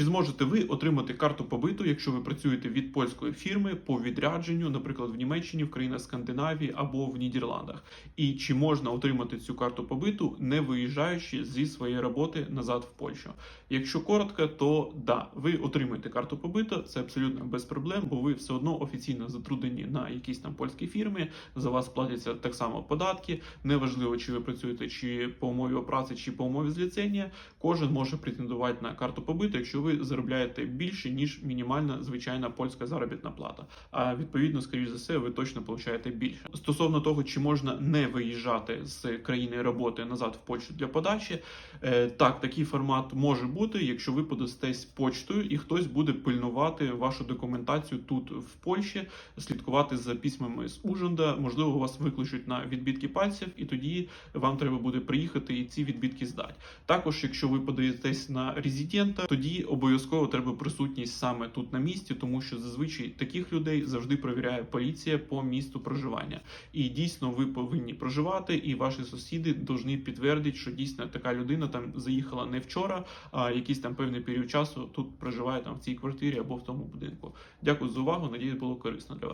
Чи зможете ви отримати карту побиту, якщо ви працюєте від польської фірми по відрядженню, наприклад, в Німеччині, в країнах Скандинавії або в Нідерландах? І чи можна отримати цю карту побиту, не виїжджаючи зі своєї роботи назад в Польщу? Якщо коротко, то да, ви отримуєте карту побиту, це абсолютно без проблем, бо ви все одно офіційно затруднені на якісь там польські фірми. За вас платяться так само податки. Неважливо, чи ви працюєте чи по умові праці, чи по умові зліцення. Кожен може претендувати на карту побиту, якщо ви заробляєте більше ніж мінімальна звичайна польська заробітна плата. А відповідно, скоріш за все, ви точно получаєте більше. Стосовно того, чи можна не виїжджати з країни роботи назад в Польщу для подачі, е, так такий формат може бути, якщо ви подастесь почтою і хтось буде пильнувати вашу документацію тут в Польщі, слідкувати за письмами з Ужонда. Можливо, вас викличуть на відбітки пальців, і тоді вам треба буде приїхати і ці відбітки здати. Також, якщо ви подаєтесь на резидента, тоді обов'язково треба присутність саме тут на місці, тому що зазвичай таких людей завжди перевіряє поліція по місту проживання. І дійсно ви повинні проживати, і ваші сусіди повинні підтвердити, що дійсно така людина там заїхала не вчора, а якийсь там певний період часу тут проживає там в цій квартирі або в тому будинку. Дякую за увагу. Надіюсь, було корисно для вас.